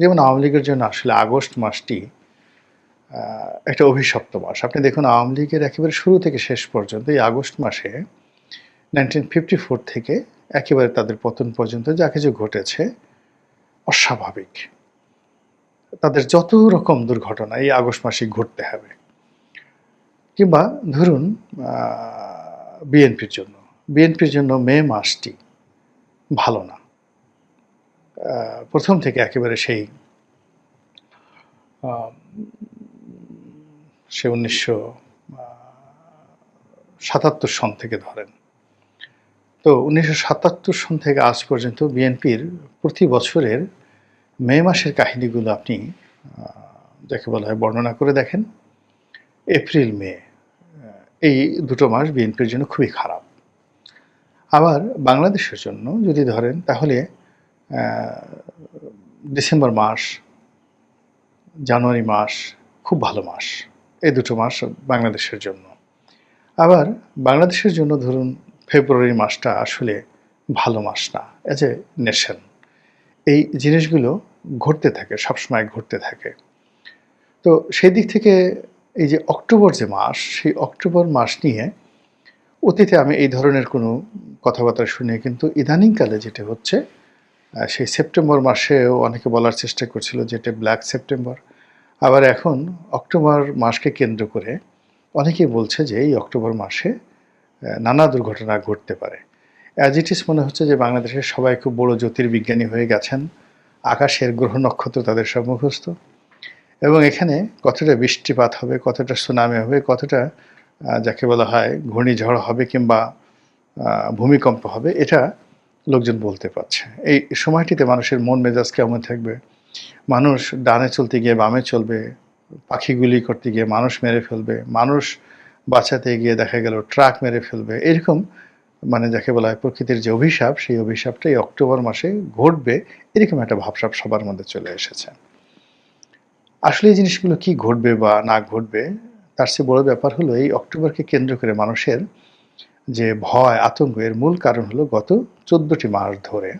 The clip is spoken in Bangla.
যেমন আওয়ামী লীগের জন্য আসলে আগস্ট মাসটি একটা অভিশপ্ত মাস। আপনি দেখুন, আওয়ামী লীগের একেবারে শুরু থেকে শেষ পর্যন্ত এই আগস্ট মাসে নাইনটিন ফিফটি ফোর থেকে একেবারে তাদের পতন পর্যন্ত যা কিছু ঘটেছে, অস্বাভাবিক। তাদের যত রকম দুর্ঘটনা এই আগস্ট মাসে ঘটতে হবে। কিংবা ধরুন বিএনপির জন্য। বিএনপির জন্য মে মাসটি ভালো না। প্রথম থেকে একেবারে সেই সে উনিশশো সাতাত্তর সন থেকে ধরেন। তো উনিশশো সাতাত্তর সন থেকে আজ পর্যন্ত বিএনপির প্রতি বছরের মে মাসের কাহিনীগুলো আপনি যাকে বলা হয় বর্ণনা করে দেখেন। এপ্রিল, মে এই দুটো মাস বিএনপির জন্য খুবই খারাপ। আবার বাংলাদেশের জন্য যদি ধরেন, তাহলে ডিসেম্বর মাস, জানুয়ারি মাস, খুব ভালো মাস। এই দুটো মাস বাংলাদেশের জন্য। আবার বাংলাদেশের জন্য ধরুন ফেব্রুয়ারি মাসটা আসলে ভালো মাস না এজ এ নেশন এই জিনিসগুলো ঘটতে থাকে, সবসময় ঘটতে থাকে। তো সেই দিক থেকে এই যে অক্টোবর যে মাস, সেই অক্টোবর মাস নিয়ে অতীতে আমি এই ধরনের কোনো কথাবার্তা শুনি কিন্তু ইদানিংকালে যেটা হচ্ছে সেই সেপ্টেম্বর মাসেও অনেকে বলার চেষ্টা করছিল যেটা ব্ল্যাক সেপ্টেম্বর। আবার এখন অক্টোবর মাসকে কেন্দ্র করে অনেকেই বলছে যে এই অক্টোবর মাসে নানা দুর্ঘটনা ঘটতে পারে। অ্যাজ ইট ইস মনে হচ্ছে যে বাংলাদেশের সবাই খুব বড় জ্যোতির্বিজ্ঞানী হয়ে গেছেন। আকাশের গ্রহ নক্ষত্র তাদের সব মুখস্থ। এবং এখানে কতটা বৃষ্টিপাত হবে, কতটা সুনামি হবে, কতটা যাকে বলা হয় ঘূর্ণিঝড় হবে কিংবা ভূমিকম্প হবে, এটা লোকজন বলতে পারছে। এই সময়টিতে মানুষের মন মেজাজ কেমন থাকবে? মানুষ ডানে চলতে গিয়ে বামে চলবে পাখিগুলি করতে গিয়ে মানুষ মেরে ফেলবে, মানুষ বাঁচাতে গিয়ে দেখা গেল ট্রাক মেরে ফেলবে। এরকম মানে যাকে বলা হয় প্রকৃতির যে অভিশাপ, সেই অভিশাপটা এই অক্টোবর মাসে ঘটবে, এরকম একটা ভাবসাপ সবার মধ্যে চলে এসেছে। আসলে এই জিনিসগুলো কি ঘটবে বা না ঘটবে, তার চেয়ে বড় ব্যাপার হলো এই অক্টোবরকে কেন্দ্র করে মানুষের যে ভয় আতঙ্ক এর মূল কারণ হলো গত চোদ্দটি মাস ধরে।